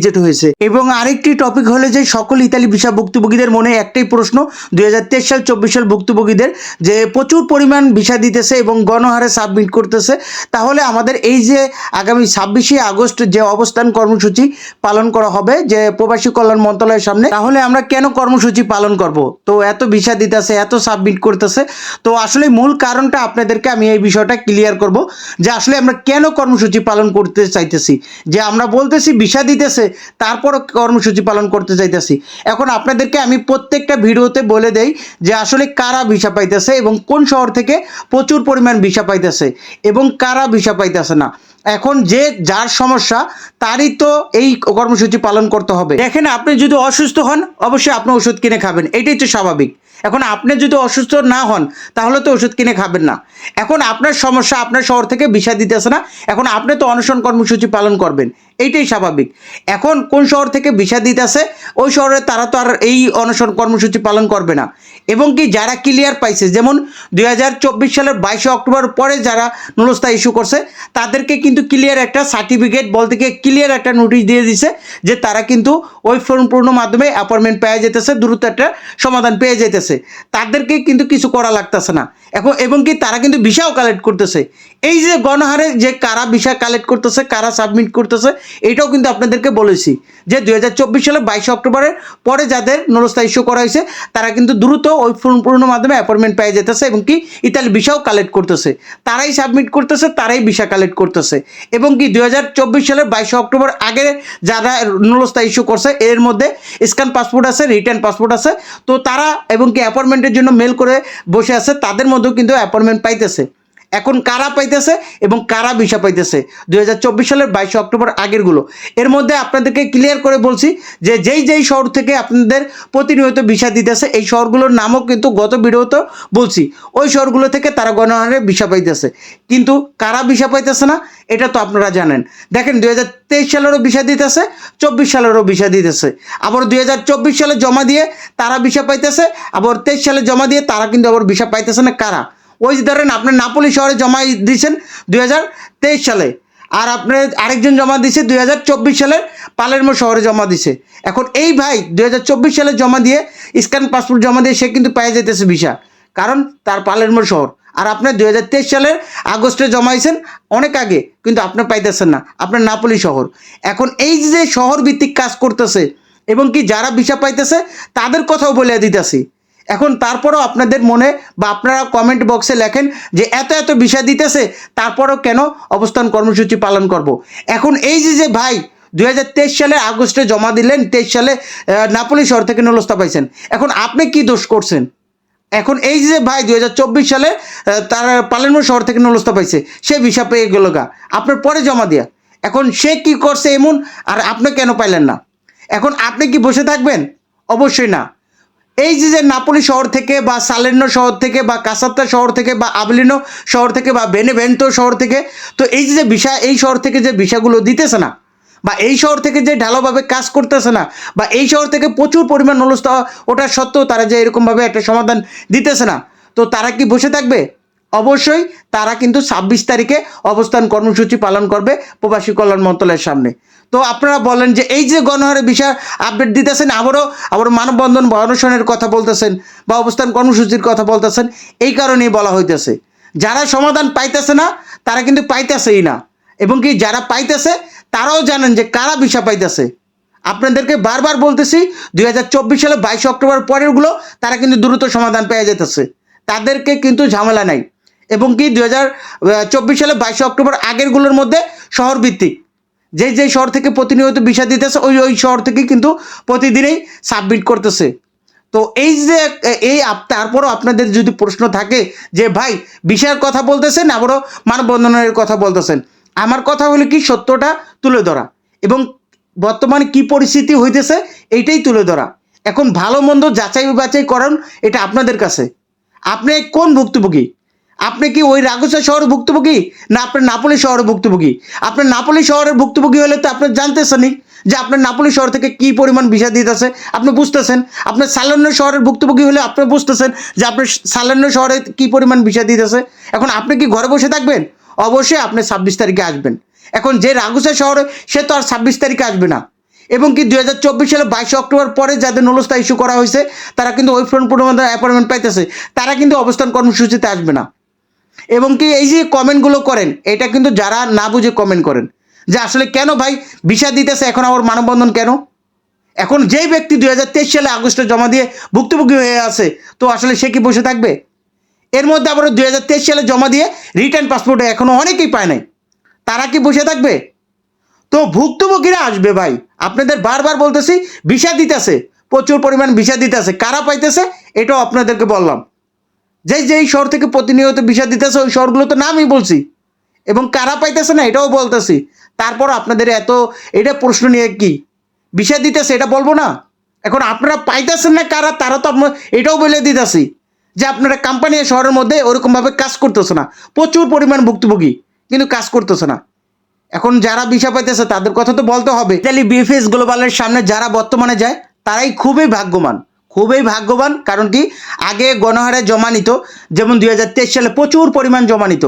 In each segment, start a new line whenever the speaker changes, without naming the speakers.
Reject হয়েছে। এবং আরেকটি টপিক হলো যে সকল ইতালি ভিসা ভুক্তভোগীদের মনে একটাই প্রশ্ন, দুই সাল, চব্বিশ সাল ভুক্তভোগীদের যে প্রচুর পরিমাণ ভিসা দিতেছে এবং গণহারে সাবমিট করতেছে। তাহলে আমাদের এই যে আগামী ছাব্বিশে আগস্ট যে অবস্থান কর্মসূচি পালন করা হবে, যে প্রবাসী কল্যাণ মন্ত্রণালয়ের সামনে, তাহলে আমরা কেন কর্মসূচি পালন করব? তো এত ভিসা দিতেছে, এত সাবমিট করতেছে। তো আসলে মূল কারণটা আপনাদেরকে আমি এই বিষয়টা ক্লিয়ার করব, যে আসলে আমরা কেন কর্মসূচি পালন করতে চাইতেছি? যে আমরা বলতেছি ভিসা দিতেছে তারপরও কর্মসূচি পালন করতে চাইতেছি। এখন আপনাদেরকে আমি প্রত্যেকটা ভিডিওতে বলে দেই যে আসলে কারা ভিসা পাইতেছে এবং কোন শহর থেকে প্রচুর পরিমাণ ভিসা পাইতেছে এবং কারা ভিসা পাইতেছে না। এখন যে যার সমস্যা, তারই তো এই কর্মসূচি পালন করতে হবে। দেখেন, আপনি যদি অসুস্থ হন, অবশ্যই আপনি ওষুধ কিনে খাবেন। এটাই তো স্বাভাবিক। এখন আপনি যদি অসুস্থ না হন, তাহলে তো ওষুধ কিনে খাবেন না। এখন আপনার সমস্যা আপনার শহর থেকে ভিসা দিতেছে না। এখন আপনি তো অনশন কর্মসূচি পালন করবেন। এইটাই স্বাভাবিক। এখন কোন শহর থেকে ভিসা দিতেছে, ওই শহরে তারা তো আর এই অনশন কর্মসূচি পালন করবে না। এবং কি যারা ক্লিয়ার পাইছে, যেমন দু হাজার চব্বিশ সালের বাইশে অক্টোবর পরে যারা নুলস্তা ইস্যু করছে, তাদেরকে কিন্তু ক্লিয়ার একটা সার্টিফিকেট বলতে গিয়ে ক্লিয়ার একটা নোটিশ দিয়ে দিছে যে তারা কিন্তু ওই ফর্ম পূর্ণ মাধ্যমে অ্যাপয়েন্টমেন্ট পেয়ে যেতেছে, দ্রুত একটা সমাধান পেয়ে যেতেছে। তাদেরকে কিন্তু কিছু করা লাগতেছে না। এখন এবং কি তারা কিন্তু ভিসাও কালেক্ট করতেছে। এই যে গণহারে যে কারা ভিসা কালেক্ট করতেছে, কারা সাবমিট করতেছে এটাও কিন্তু আপনাদেরকে বলেছি যে চব্বিশ সালের বাইশে অক্টোবরের পরে যাদের নরস্তা ইস্যু করা হয়েছে, তারা কিন্তু দ্রুত ওই পূর্ণ মাধ্যমে অ্যাপয়েন্টমেন্ট পেয়ে যেতেছে এবং কি ইতালি ভিসাও কালেক্ট করতেছে। তারাই সাবমিট করতেছে, তারাই ভিসা কালেক্ট করতেছে। এবং কি দুই হাজার চব্বিশ সালের বাইশে অক্টোবর আগে যারা নুলস্তা ইস্যু করছে, এর মধ্যে স্ক্যান পাসপোর্ট আছে রিটার্ন পাসপোর্ট আছে। তো তারা এবং কি অ্যাপয়েন্টমেন্টের জন্য মেল করে বসে আছে, তাদের মধ্যেও কিন্তু অ্যাপয়েন্টমেন্ট পাইতেছে। এখন কারা পাইতেছে এবং কারা ভিসা পাইতেছে? দুই হাজার চব্বিশ সালের বাইশে অক্টোবর আগেরগুলো। এর মধ্যে আপনাদেরকে ক্লিয়ার করে বলছি যে যেই যেই শহর থেকে আপনাদের প্রতিনিয়ত ভিসা দিতেছে, এই শহরগুলোর নামও কিন্তু গত ভিডিওতে বলছি। ওই শহরগুলো থেকে তারা গণহারে ভিসা পাইতেছে। কিন্তু কারা ভিসা পাইতেছে না, এটা তো আপনারা জানেন। দেখেন দুই হাজার তেইশ সালেরও ভিসা দিতেছে, চব্বিশ সালেরও ভিসা দিতেছে। আবার দুই হাজার চব্বিশ সালে জমা দিয়ে তারা ভিসা পাইতেছে, আবার তেইশ সালে জমা দিয়ে তারা কিন্তু আবার ভিসা পাইতেছে না, কারা? ওই যে ধরেন আপনি নাপোলি শহরে জমা দিয়েছেন দুই হাজার তেইশ সালে, আর আপনি আরেকজন জমা দিছে দুই সালে, পালেরমো শহরে জমা দিছে এখন এই ভাই দুই হাজার চব্বিশ সালে জমা দিয়ে স্ক্যান পাসপোর্ট জমা দিয়ে সে কিন্তু পেয়ে যেতেছে ভিসা, কারণ তার পালেরমো শহর। আর আপনি দুই হাজার তেইশ সালের আগস্টে জমাইছেন অনেক আগে, কিন্তু আপনি পাইতেছেন না। আপনার নাপোলি শহর। এখন এই যে শহর ভিত্তিক কাজ করতেছে, এবং কি যারা ভিসা পাইতেছে, তাদের কথাও বলে দিতেছি। এখন তারপরও আপনাদের মনে বা আপনারা কমেন্ট বক্সে লেখেন যে এত এত বিষয় দিতেছে, তারপরও কেন অবস্থান কর্মসূচি পালন করব। এখন এই যে যে ভাই দু হাজার তেইশ সালে আগস্টে জমা দিলেন, তেইশ সালে নাপলি শহর থেকে নলস্তা পাইছেন। এখন আপনি কি দোষ করছেন? এখন এই যে ভাই দুই হাজার চব্বিশ সালে তার পালেনমো শহর থেকে নলস্তা পাইছে, সে ভিসা পেয়ে গেল গা। আপনার পরে জমা দেয়া। এখন সে কি করছে এমন? আর আপনি কেন পাইলেন না? এখন আপনি কি বসে থাকবেন? অবশ্যই না। এই যে যে নাপোলি শহর থেকে বা সালেন্ন শহর থেকে বা কাসাত্তা শহর থেকে বা আবলিনো শহর থেকে বা বেনেভেন্তো শহর থেকে, তো এই যে যে এই শহর থেকে যে ভিসাগুলো দিতেছে না, বা এই শহর থেকে যে ঢালোভাবে কাজ করতেছে না, বা এই শহর থেকে প্রচুর পরিমাণ নলস্তা, ওটা সত্ত্বেও তারা যে এরকমভাবে একটা সমাধান দিতেছে না, তো তারা কি বসে থাকবে? অবশ্যই তারা কিন্তু ছাব্বিশ তারিখে অবস্থান কর্মসূচি পালন করবে প্রবাসী কল্যাণ মন্ত্রণালয়ের সামনে। তো আপনারা বলেন যে এই যে গণহারে বিষয় আপডেট দিতেছেন, আবারও আবার মানববন্ধন বা অনশনের কথা বলতেছেন বা অবস্থান কর্মসূচির কথা বলতেছেন, এই কারণেই বলা হইতেছে। যারা সমাধান পাইতেছে না, তারা কিন্তু পাইতেছেই না। এবং কি যারা পাইতেছে, তারাও জানেন যে কারা ভিসা পাইতেছে। আপনাদেরকে বারবার বলতেছি, দুই সালে বাইশে অক্টোবর পরেরগুলো তারা কিন্তু দ্রুত সমাধান পেয়ে যেতেছে। তাদেরকে কিন্তু ঝামেলা নাই। এবং কি দুই হাজার চব্বিশ সালে বাইশে অক্টোবর আগেরগুলোর মধ্যে শহর ভিত্তিক যে যে শহর থেকে প্রতিনিয়ত ভিসা দিতেছে, ওই ওই শহর থেকে কিন্তু প্রতিদিনেই সাবমিট করতেছে। তো এই যে, এই তারপরও আপনাদের যদি প্রশ্ন থাকে যে, ভাই বিষয়ের কথা বলতেছেন আবারও মানববন্ধনের কথা বলতেছেন। আমার কথা হলো কি, সত্যটা তুলে ধরা এবং বর্তমানে কি পরিস্থিতি হইতেছে এইটাই তুলে ধরা। এখন ভালো মন্দ যাচাই বাছাই করান এটা আপনাদের কাছে। আপনি কোন ভুক্তভোগী? আপনি কি ওই রাগুসা শহরের ভুক্তভোগী? না, আপনার নাপোলি শহরের ভুক্তভোগী। আপনার নাপোলি শহরের ভুক্তভোগী হলে তো আপনি জানতেছেনই যে আপনার নাপোলি শহর থেকে কি পরিমাণ ভিসা দিতেছে। আপনি বুঝতেছেন? আপনার সালান্য শহরের ভুক্তভোগী হলে আপনি বুঝতেছেন যে আপনার সালান্য শহরে কি পরিমাণ ভিসা দিতেছে। এখন আপনি কি ঘরে বসে থাকবেন? অবশ্যই আপনি ছাব্বিশ তারিখে আসবেন। এখন যে রাগুসা শহরে, সে তো আর ছাব্বিশ তারিখে আসবে না। এবং কি দুই হাজার চব্বিশ সালে বাইশে অক্টোবর পরে যাদের নলস্তা ইস্যু করা হয়েছে, তারা কিন্তু ওই ফ্রন্ট পূর্ণমাত্রা অ্যাপয়েন্টমেন্ট পাইতেছে। তারা কিন্তু অবস্থান কর্মসূচিতে আসবে না। এবং কি এই যে কমেন্টগুলো করেন, এটা কিন্তু যারা না বুঝে কমেন্ট করেন, যে আসলে কেন ভাই ভিসা দিতেছে, এখন আবার মানববন্ধন কেন? এখন যেই ব্যক্তি দুই হাজার তেইশ সালে আগস্টে জমা দিয়ে ভুক্তভোগী হয়ে আছে, তো আসলে সে কি বসে থাকবে? এর মধ্যে আবার দুই হাজার তেইশ সালে জমা দিয়ে রিটার্ন পাসপোর্ট এখনও অনেকেই পায় নাই। তারা কি বসে থাকবে? তো ভুক্তভোগীরা আসবে ভাই। আপনাদের বারবার বলতেছি, ভিসা দিতেছে, প্রচুর পরিমাণ ভিসা দিতেছে। কারা পাইতেছে? এটাও আপনাদেরকে বললাম। যেই যেই শহর থেকে প্রতিনিয়ত ভিসা দিতেছে, ওই শহরগুলো তো নামই বলছি। এবং কারা পাইতেছে না, এটাও বলতেছি। তারপর আপনাদের এত, এটা প্রশ্ন নিয়ে কি? ভিসা দিতেছে, এটা বলব না? এখন আপনারা পাইতেছেন না কারা, তারা তো আপনার, এটাও বলে দিতেছি। যে আপনারা কোম্পানি শহরের মধ্যে ওরকমভাবে কাজ করতেছে না। প্রচুর পরিমাণ ভুক্তভোগী, কিন্তু কাজ করতেছে না। এখন যারা ভিসা পাইতেছে, তাদের কথা তো বলতে হবে। ইতালি বিএফএস গ্লোবালের সামনে যারা বর্তমানে যায়, তারাই খুবই ভাগ্যবান। খুবই ভাগ্যবান, কারণ কি? আগে গণহারে জমা নিত, যেমন দুই হাজার তেইশ সালে প্রচুর পরিমাণ জমা নিত।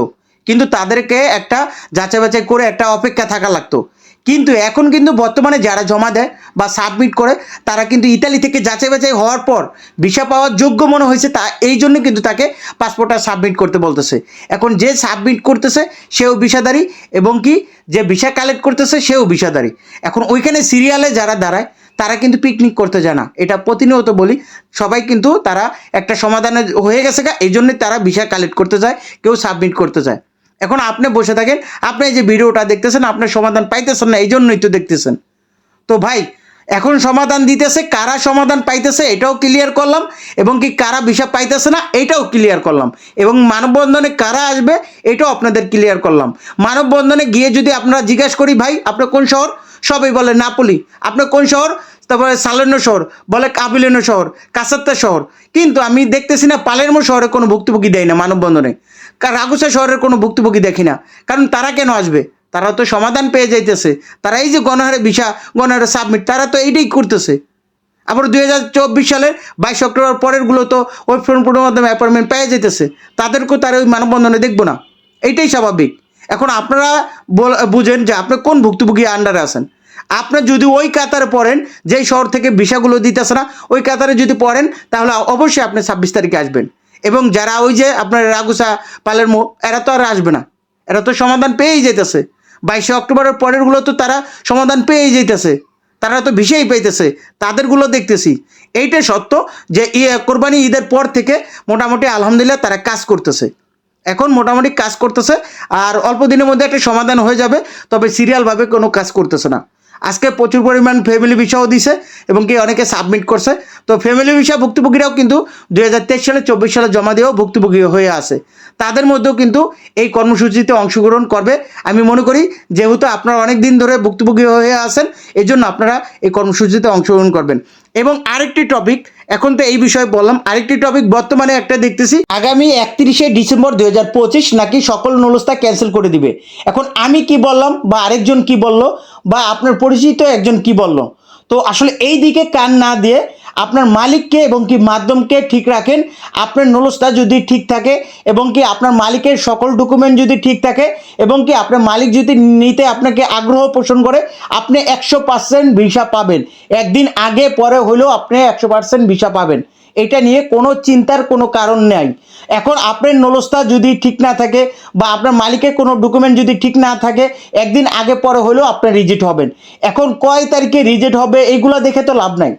কিন্তু তাদেরকে একটা যাচাই বাছাই করে একটা অপেক্ষা থাকা লাগতো। কিন্তু এখন কিন্তু বর্তমানে যারা জমা দেয় বা সাবমিট করে, তারা কিন্তু ইতালি থেকে যাচাই বাছাই হওয়ার পর ভিসা পাওয়ার যোগ্য মনে হয়েছে, তা এই জন্য কিন্তু তাকে পাসপোর্টটা সাবমিট করতে বলতেছে। এখন যে সাবমিট করতেছে, সেও ভিসাদারি এবং কি? যে ভিসা কালেক্ট করতেছে, সেও ভিসাদারি এখন ওইখানে সিরিয়ালে যারা দাঁড়ায় তারা কিন্তু পিকনিক করতে যায় না। এটা প্রতিনিয়ত বলি। সবাই কিন্তু তারা একটা সমাধানে হয়ে গেছে গা, এই জন্যই তারা ভিসা কালেক্ট করতে যায়, কেউ সাবমিট করতে যায়। এখন আপনি বসে থাকেন, আপনি যে ভিডিওটা দেখতেছেন আপনার সমাধান পাইতেছেন না এই জন্যই তো দেখতেছেন। তো ভাই, এখন সমাধান দিতেছে, কারা সমাধান পাইতেছে, এটাও ক্লিয়ার করলাম, এবং কি কারা ভিসা পাইতেছে না, এটাও ক্লিয়ার করলাম। এবং মানববন্ধনে কারা আসবে, এটাও আপনাদের ক্লিয়ার করলাম। মানববন্ধনে গিয়ে যদি আপনারা জিজ্ঞাসা করি, ভাই আপনার কোন শহর? সবাই বলে নাপলি। আপনার কোন শহর? তারপরে সালেন্য শহর, বলে কাবিলেনো শহর কাসাত্তা শহর। কিন্তু আমি দেখতেছি না পালেরমো শহরে কোনো ভুক্তভোগী দেয় না, মানববন্ধনে। কারণ রাগুসা শহরের কোনো ভুক্তভোগী দেখি না। কারণ তারা কেন আসবে? তারা তো সমাধান পেয়ে যাইতেছে। তারা এই যে গণহারে ভিসা, গণহারে সাবমিট, তারা তো এইটাই করতেছে। আবার দুই হাজার চব্বিশ সালের বাইশ অক্টোবর পরেরগুলো তো ফোন মাধ্যমে অ্যাপয়েন্টমেন্ট পেয়ে যেতেছে তাদেরকেও তারা ওই মানববন্ধনে দেখব না। এইটাই স্বাভাবিক। এখন আপনারা বুঝেন যে আপনি কোন ভুক্তভোগী আন্ডারে আছেন। আপনি যদি ওই কাতারে পড়েন, যেই শহর থেকে ভিসাগুলো দিতেছে না, ওই কাতারে যদি পড়েন, তাহলে অবশ্যই আপনি ছাব্বিশ তারিখে আসবেন। এবং যারা ওই যে আপনার রাগুসা পালেরমো এরা তো আর আসবে না। এরা তো সমাধান পেয়েই যেতেছে বাইশে অক্টোবরের পরেরগুলো তো তারা সমাধান পেয়েই যেতেছে তারা তো ভিসাই পাইতেছে। তাদেরগুলো দেখতেছি। এইটা সত্য যে ইয়ে কোরবানি ঈদের পর থেকে মোটামুটি আলহামদুলিল্লাহ তারা কাজ করতেছে। এখন মোটামুটি কাজ করতেছে, আর অল্প দিনের মধ্যে একটা সমাধান হয়ে যাবে, তবে সিরিয়ালভাবে কোনো কাজ করতেছে না। আজকে প্রচুর পরিমাণ ফ্যামিলি ভিসাও দিছে এবং কি অনেকে সাবমিট করছে। তো ফ্যামিলি ভিসা ভুক্তভোগীরাও কিন্তু দুই হাজার তেইশ সালে, চব্বিশ সালে জমা দিয়েও ভুক্তভোগী হয়ে আছে। তাদের মধ্যেও কিন্তু এই কর্মসূচিতে অংশগ্রহণ করবে। আমি মনে করি যেহেতু আপনারা অনেক দিন ধরে ভুক্তভোগী হয়ে আছেন এই জন্য আপনারা এই কর্মসূচিতে অংশগ্রহণ করবেন। এবং আরেকটি টপিক এখন তো এই বিষয়ে বললাম, আরেকটি টপিক বর্তমানে একটা দেখতেছি, আগামী একত্রিশে ডিসেম্বর দুই হাজার পঁচিশ নাকি সকল নলস্তা ক্যান্সেল করে দিবে? এখন আমি কি বললাম বা আরেকজন কি বলল বা আপনার পরিচিত একজন কি বলল? তো আসলে এই দিকে কান না দিয়ে আপনার মালিককে এবং কি মাধ্যমকে ঠিক রাখেন। আপনার নলস্তা যদি ঠিক থাকে এবং কি আপনার মালিকের সকল ডকুমেন্ট যদি ঠিক থাকে এবং কি আপনার মালিক যদি নিতে আপনাকে আগ্রহ পোষণ করে, আপনি একশো পার্সেন্ট ভিসা পাবেন। একদিন আগে, পরে হলেও আপনি একশো পার্সেন্ট ভিসা পাবেন। এটা নিয়ে কোনো চিন্তার কোনো কারণ নেই। এখন আপনার নলস্তা যদি ঠিক না থাকে বা আপনার মালিকের কোনো ডকুমেন্ট যদি ঠিক না থাকে, একদিন আগে, পরে হলেও আপনি রিজেক্ট হবেন। এখন কয় তারিখে রিজেক্ট হবে এইগুলো দেখে তো লাভ নাই।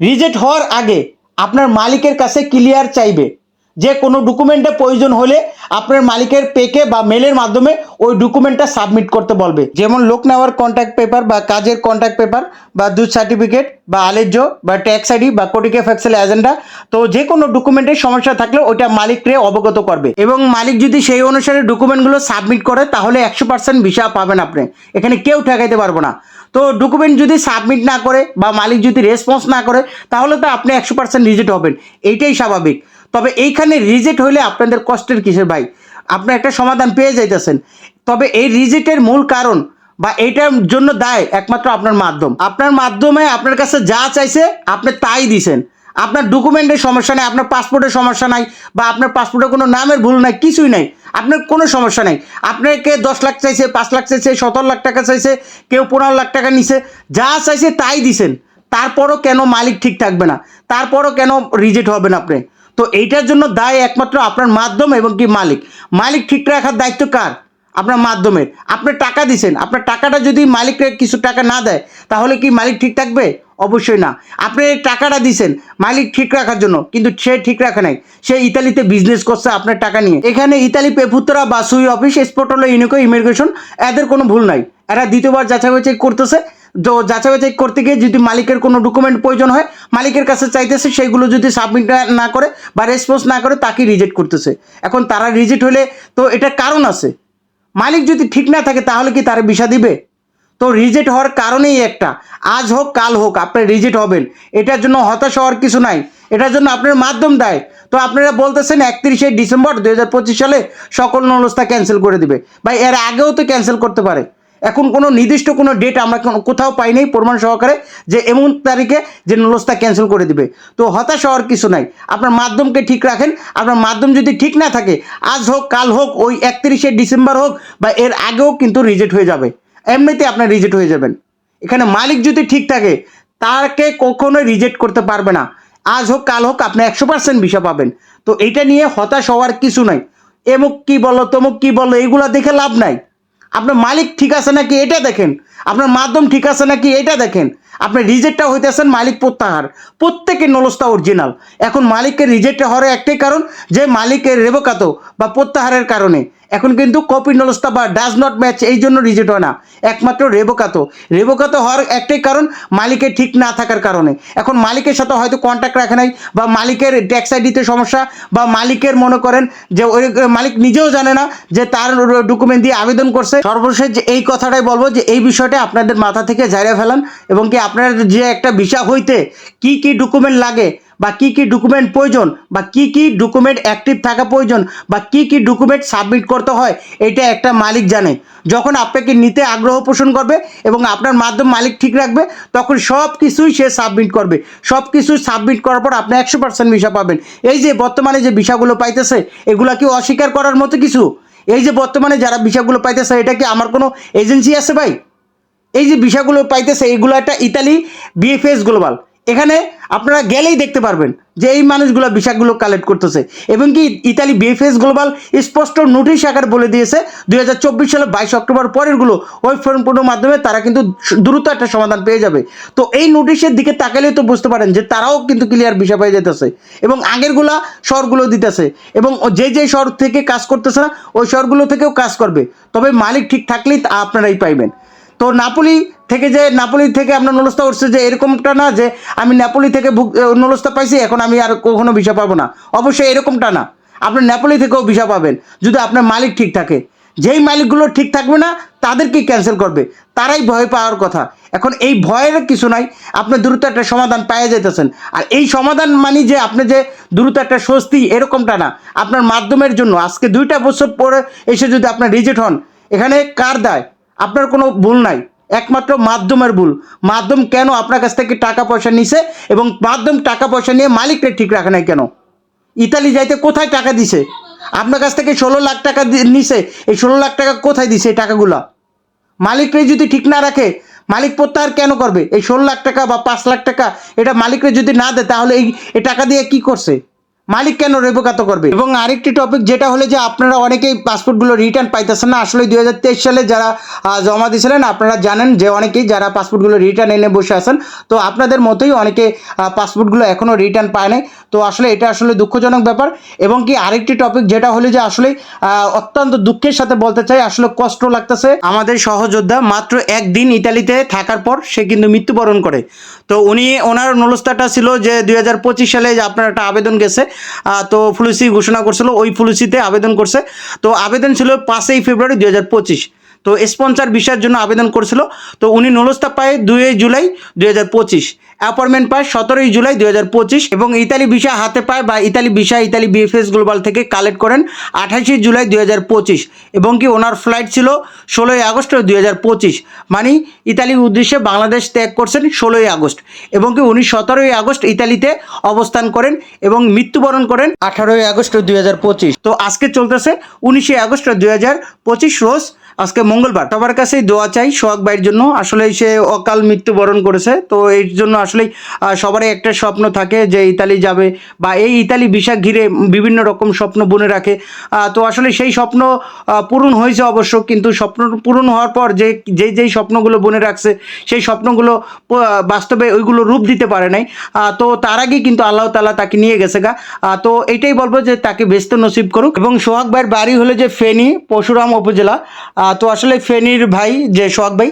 রিজেক্ট হওয়ার আগে আপনার মালিকের কাছে ক্লিয়ার চাইবে। যে কোনো ডকুমেন্টে প্রয়োজন হলে আপনার মালিকের পেকে বা মেলের মাধ্যমে ওই ডকুমেন্টটা সাবমিট করতে বলবে। যেমন লোক নেওয়ার কন্ট্যাক্ট পেপার বা কাজের কন্ট্যাক্ট পেপার বা দুধ সার্টিফিকেট বা আলেজ্য বা ট্যাক্স আইডি বা কোটিকে ফ্যাক্সেল এজেন্ডা তো যে কোনো ডকুমেন্টের সমস্যা থাকলে ওইটা মালিককে অবগত করবে। এবং মালিক যদি সেই অনুসারে ডকুমেন্টগুলো সাবমিট করে, তাহলে একশো পার্সেন্ট ভিসা পাবেন আপনি। এখানে কেউ ঠেকাইতে পারব না। তো ডকুমেন্ট যদি সাবমিট না করে বা মালিক যদি রেসপন্স না করে, তাহলে তো আপনি একশো পার্সেন্ট রিজেক্ট হবেন। এইটাই স্বাভাবিক। তবে এইখানে রিজেক্ট হলে আপনাদের কষ্টের কিসের ভাই? আপনি একটা সমাধান পেয়ে যাইতেছেন। তবে এই রিজেক্টের মূল কারণ বা এইটার জন্য দায় একমাত্র আপনার মাধ্যম। আপনার মাধ্যমে আপনার কাছে যা চাইছে, আপনি তাই দিছেন। আপনার ডকুমেন্টের সমস্যা নাই, আপনার পাসপোর্টের সমস্যা নাই বা আপনার পাসপোর্টে কোনো নামের ভুল নাই, কিছুই নাই। আপনার কোনো সমস্যা নাই। আপনাকে দশ লাখ চাইছে, পাঁচ লাখ চাইছে, সতেরো লাখ টাকা চাইছে, কেউ পনেরো লাখ টাকা নিছে, যা চাইছে তাই দিছেন। তারপরও কেন মালিক ঠিক থাকবে না? তারপরও কেন রিজেক্ট হবেন আপনি? তো এইটার জন্য দায় একমাত্র আপনার মাধ্যম এবং কি মালিক। মালিক ঠিক রাখার দায়িত্ব কার? আপনার মাধ্যমের আপনি টাকা দিছেন। আপনার টাকাটা যদি মালিককে কিছু টাকা না দেয়, তাহলে কি মালিক ঠিক থাকবে? অবশ্যই না। আপনি টাকাটা দিছেন, মালিক ঠিক রাখার জন্য। কিন্তু সে ঠিক রাখে নাই। সে ইতালিতে বিজনেস করছে আপনার টাকা নিয়ে। এখানে ইতালি পেপুত্রা বা সুই অফিস স্পোর্ট হলো ইউনিকো, ইমিগ্রেশন, এদের কোনো ভুল নাই। এরা দ্বিতীয়বার যাচাই বাছাই করতেছে। যাচাই বাছাই করতে গিয়ে যদি মালিকের কোনো ডকুমেন্ট প্রয়োজন হয়, মালিকের কাছে চাইতেছে, সেইগুলো যদি সাবমিট না করে বা রেসপন্স না করে তাকে রিজেক্ট করতেছে। এখন তারা রিজেক্ট হলে তো এটা কারণ আছে। মালিক যদি ঠিক না থাকে, তাহলে কি তারা বিষা দিবে? তো রিজেক্ট হওয়ার কারণেই একটা। আজ হোক, কাল হোক, আপনি রিজেক্ট হবেন। এটার জন্য হতাশ হওয়ার কিছু নাই। এটার জন্য আপনার মাধ্যম দেয়। তো আপনারা বলতেছেন, একত্রিশে ডিসেম্বর দুই হাজার পঁচিশ সালে সকল নলস্তা ক্যান্সেল করে দিবে। ভাই, এর আগেও তো ক্যান্সেল করতে পারে। এখন কোনো নির্দিষ্ট কোনো ডেট আমরা কোথাও পাই নাই প্রমাণ সহকারে যে এমন তারিখে যে নলস্তা ক্যান্সেল করে দিবে। তো হতাশ হওয়ার কিছু নাই। আপনার মাধ্যমকে ঠিক রাখেন। আপনার মাধ্যম যদি ঠিক না থাকে, আজ হোক, কাল হোক, ওই একত্রিশে ডিসেম্বর হোক বা এর আগেও কিন্তু রিজেক্ট হয়ে যাবে। এমনিতে আপনার রিজেক্ট হয়ে যাবেন। এখানে মালিক যদি ঠিক থাকে, তাকে কখনোই রিজেক্ট করতে পারবে না। আজ হোক, কাল হোক, আপনি একশো পার্সেন্ট ভিসা পাবেন। তো এটা নিয়ে হতাশ হওয়ার কিছু নাই। এমুক কি বলো, তমুক কি বলো, এগুলা দেখে লাভ নাই। আপনার মালিক ঠিক আছে নাকি এটা দেখেন। আপনার মাধ্যম ঠিক আছে নাকি এটা দেখেন। আপনি রিজেক্টটা হইতে হইতেছেন মালিক প্রত্যাহার। প্রত্যেকের নলস্তা অরিজিনাল। এখন মালিকের রিজেক্টটা হওয়ার একটাই কারণ, যে মালিকের রেবকাত বা প্রত্যাহারের কারণে। এখন কিন্তু কপি নলস্তা বা ডাজ নট ম্যাচ এই জন্য রিজেক্ট হয় না। একমাত্র রেবকাত। রেবকাত হওয়ার একটাই কারণ, মালিকের ঠিক না থাকার কারণে। এখন মালিকের সাথে হয়তো কন্ট্যাক্ট রাখে নাই বা মালিকের ট্যাক্স আইডিতে সমস্যা বা মালিকের মনে করেন যে ওই মালিক নিজেও জানে না যে তার ডকুমেন্ট দিয়ে আবেদন করছে। সর্বশেষ এই কথাটাই বলব যে এই বিষয়টা আপনাদের মাথা থেকে জায়গা ফেলান এবং কি আপনার যে একটা ভিসা হইতে কি কি ডকুমেন্ট লাগে বা কি কি ডকুমেন্ট প্রয়োজন বা কি কি ডকুমেন্ট অ্যাক্টিভ থাকা প্রয়োজন বা কি কি ডকুমেন্ট সাবমিট করতে হয়, এটা একটা মালিক জানে। যখন আপনাকে নিতে আগ্রহ পোষণ করবে এবং আপনার মাধ্যম মালিক ঠিক রাখবে, তখন সব কিছুই সে সাবমিট করবে। সব কিছু সাবমিট করার পর আপনি একশো পার্সেন্ট ভিসা পাবেন। এই যে বর্তমানে যে ভিসাগুলো পাইতেছে, এগুলা কি অস্বীকার করার মতো কিছু? এই যে বর্তমানে যারা ভিসাগুলো পাইতেছে, এটা কি আমার কোনো এজেন্সি আছে ভাই? এই যে বিষয়গুলো পাইতেছে, এগুলো একটা ইতালি বিএফএস গ্লোবাল এখানে আপনারা গেলেই দেখতে পারবেন যে এই মানুষগুলো বিষয়গুলো কালেক্ট করতেছে। এবং কি ইতালি বিএফএস গ্লোবাল স্পষ্ট নোটিশ আকার বলে দিয়েছে, দুই হাজার চব্বিশ সালে বাইশ অক্টোবর পরেরগুলো ওই ফর্মগুলোর মাধ্যমে তারা কিন্তু দ্রুত একটা সমাধান পেয়ে যাবে। তো এই নোটিশের দিকে তাকালেই তো বুঝতে পারেন যে তারাও কিন্তু ক্লিয়ার বিষয় পেয়ে যেতেছে এবং আগেরগুলা শহরগুলো দিতেছে এবং যে যে শহর থেকে কাজ করতেছে না, ওই শহরগুলো থেকেও কাজ করবে। তবে মালিক ঠিক থাকলেই আপনারাই পাইবেন। তো নাপোলি থেকে যে নাপোলি থেকে আপনার নলস্তা উঠছে যে এরকমটা না যে আমি নাপোলি থেকে নলস্তা পাইছি, এখন আমি আর কখনো ভিসা পাবো না। অবশ্যই এরকমটা না। আপনি নেপোলি থেকেও ভিসা পাবেন, যদি আপনার মালিক ঠিক থাকে। যেই মালিকগুলো ঠিক থাকবে না তাদেরকেই ক্যান্সেল করবে। তারাই ভয় পাওয়ার কথা। এখন এই ভয়ের কিছু নাই, আপনি দ্রুত একটা সমাধান পেয়ে যেতেছেন আর এই সমাধান মানে যে আপনি যে দ্রুত একটা স্বস্তি, এরকমটা না। আপনার মাধ্যমের জন্য, আজকে দুইটা বছর পরে এসে যদি আপনার রিজেক্ট হন, এখানে কার দায়? আপনার কোনো ভুল নাই। একমাত্র মাধ্যমের ভুল। মাধ্যম কেন আপনার কাছ থেকে টাকা পয়সা নিছে এবং মাধ্যম টাকা পয়সা নিয়ে মালিককে ঠিক রাখে নাই কেন? ইতালি যাইতে কোথায় টাকা দিছে? আপনার কাছ থেকে ষোলো লাখ টাকা নিছে, এই ষোলো লাখ টাকা কোথায় দিছে এই টাকাগুলা? মালিকরে যদি ঠিক না রাখে, মালিক প্রত্যাহার কেন করবে? এই ষোলো লাখ টাকা বা পাঁচ লাখ টাকা এটা মালিকরে যদি না দেয়, তাহলে এই টাকা দিয়ে কি করছে? মালিক কেন রেপোকাত করবে? এবং আরেকটি টপিক যেটা হলো যে আপনারা অনেকেই পাসপোর্টগুলো রিটার্ন পাইতেছেন না। আসলে দুই হাজার তেইশ সালে যারা জমা দিয়েছিলেন, আপনারা জানেন যে অনেকেই যারা পাসপোর্টগুলো রিটার্ন এনে বসে আছেন, তো আপনাদের মতোই অনেকে পাসপোর্টগুলো এখনও রিটার্ন পায় নাই। তো আসলে এটা আসলে দুঃখজনক ব্যাপার। এবং কি আরেকটি টপিক যেটা হলো যে আসলে অত্যন্ত দুঃখের সাথে বলতে চাই, আসলে কষ্ট লাগতেছে। আমাদের সহযোদ্ধা মাত্র একদিন ইতালিতে থাকার পর সে কিন্তু মৃত্যুবরণ করে। তো উনি, ওনার নলস্তাটা ছিল যে দুই হাজার পঁচিশ সালে যে আপনার একটা আবেদন গেছে তো ফুলুসি ঘোষণা করছিল, ওই ফুলুসিতে আবেদন করছে। তো আবেদন ছিল পাঁচই ফেব্রুয়ারি দুই হাজার পঁচিশ। তো স্পন্সর ভিসার জন্য আবেদন করেছিল। তো উনি নলস্তা পায় দুই জুলাই দুই হাজার পঁচিশ। অ্যাপয়েন্টমেন্ট পায় সতেরোই জুলাই দুই হাজার পঁচিশ এবং ইতালি ভিসা হাতে পায় বা Italy visa, Italy BFS global থেকে কালেক্ট করেন আঠাশে জুলাই দুই হাজার পঁচিশ এবং কি ওনার ফ্লাইট ছিল ষোলোই আগস্ট দুই হাজার পঁচিশ। মানে ইতালির উদ্দেশ্যে বাংলাদেশ ত্যাগ করছেন ষোলোই আগস্ট এবং কি উনি সতেরোই আগস্ট ইতালিতে অবস্থান করেন এবং মৃত্যুবরণ করেন আঠারোই আগস্ট দুই হাজার পঁচিশ। তো আজকে চলতেছে উনিশে আগস্ট দুই হাজার পঁচিশ রোজ। আজকে মঙ্গলবার। সবার কাছেই দোয়া চাই সোহাগ ভাইয়ের জন্য। আসলে সে অকাল মৃত্যুবরণ করেছে। তো এর জন্য আসলেই সবারই একটা স্বপ্ন থাকে যে ইতালি যাবে বা এই ইতালি ভিসা ঘিরে বিভিন্ন রকম স্বপ্ন বুনে রাখে। তো আসলে সেই স্বপ্ন পূরণ হয়েছে অবশ্য, কিন্তু স্বপ্ন পূরণ হওয়ার পর যে যেই যেই স্বপ্নগুলো বুনে রাখছে, সেই স্বপ্নগুলো বাস্তবে ওইগুলো রূপ দিতে পারে নাই। তো তার আগেই কিন্তু আল্লাহ তালা তাকে নিয়ে গেছে গা। তো এটাই বলব যে তাকে ব্যস্ত নসিব করুক। এবং সোহাগ ভাইয়ের বাড়ি হলো যে ফেনী, পরশুরাম উপজেলা। তো আসলে ফেনির ভাই, যে সোহাগ ভাই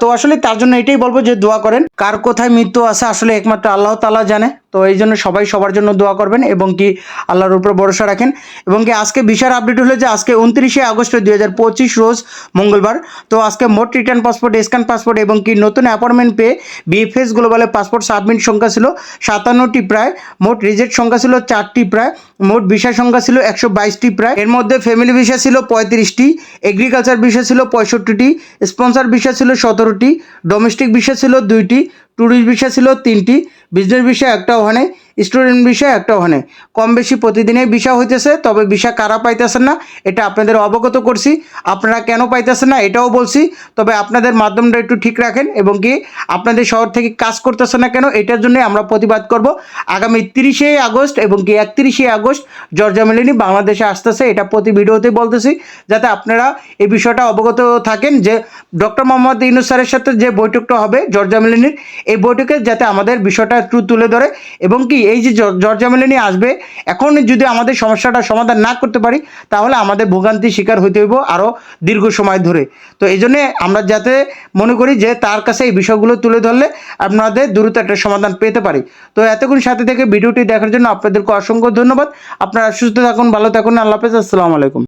তো আসলে তার জন্য এটাই বলব যে দোয়া করেন। কার কোথায় মৃত্যু আছে, আসলে একমাত্র আল্লাহ তালা জানে। তো এই জন্য সবাই সবার জন্য দোয়া করবেন এবং কি আল্লাহর উপর ভরসা রাখেন এবং কি আজকে বিশাল আপডেট হলো যে আজকে উনত্রিশে আগস্ট দুই হাজার পঁচিশ রোজ মঙ্গলবার। তো আজকে মোট রিটার্ন পাসপোর্ট স্ক্যান পাসপোর্ট এবং কি নতুন অ্যাপয়েন্টমেন্ট পেয়ে বিএফএস গ্লোবালের পাসপোর্ট সাবমিট সংখ্যা ছিল সাতান্নটি প্রায়, মোট রিজেক্ট সংখ্যা ছিল চারটি প্রায়, মোট বিষয় সংখ্যা ছিল একশো বাইশটি প্রায়। এর মধ্যে ফ্যামিলি ভিসা ছিল পঁয়ত্রিশটি এগ্রিকালচার ভিসা ছিল পঁয়ষট্টিটি স্পন্সর ভিসা ছিল সতেরোটি ডোমেস্টিক ভিসা ছিল দুইটি ট্যুরিস্ট ভিসা ছিল তিনটি বিজনেস ভিসা একটা ওখানে স্টুডেন্ট ভিসা একটা ওখানে। কম বেশি প্রতিদিনই ভিসা হইতেছে, তবে ভিসা কারা পাইতেছেন না, এটা আপনাদের অবগত করছি। আপনারা কেন পাইতেছেন না, এটাও বলছি। তবে আপনাদের মাধ্যমটা একটু ঠিক রাখেন এবং কি আপনাদের শহর থেকে কাজ করতেছে না কেন, এটার জন্য আমরা প্রতিবাদ করব। আগামী তিরিশে আগস্ট এবং কি একত্রিশে আগস্ট জর্জা মেলিনি বাংলাদেশে আসতেছে, এটা প্রতি ভিডিওতে বলতেছি, যাতে আপনারা এই বিষয়টা অবগত থাকেন যে ডক্টর মোহাম্মদ ইউনুস স্যারের সাথে যে বৈঠকটা হবে জর্জা মেলিনির, এই বৈঠকে যাতে আমাদের বিষয়টা একটু তুলে ধরে এবং কি এই যে জর- জর্জা মেলিনি আসবে এখন যদি আমাদের সমস্যাটা সমাধান না করতে পারি, তাহলে আমাদের ভোগান্তির শিকার হইতে হইব আরও দীর্ঘ সময় ধরে। তো এই জন্যে আমরা যাতে মনে করি যে তার কাছে এই বিষয়গুলো তুলে ধরলে আপনাদের দ্রুত একটা সমাধান পেতে পারি। তো এতক্ষণ সাথে থেকে ভিডিওটি দেখার জন্য আপনাদেরকে অসংখ্য ধন্যবাদ। আপনারা সুস্থ থাকুন, ভালো থাকুন, আল্লাহ হাফেজ, আসসালামু আলাইকুম।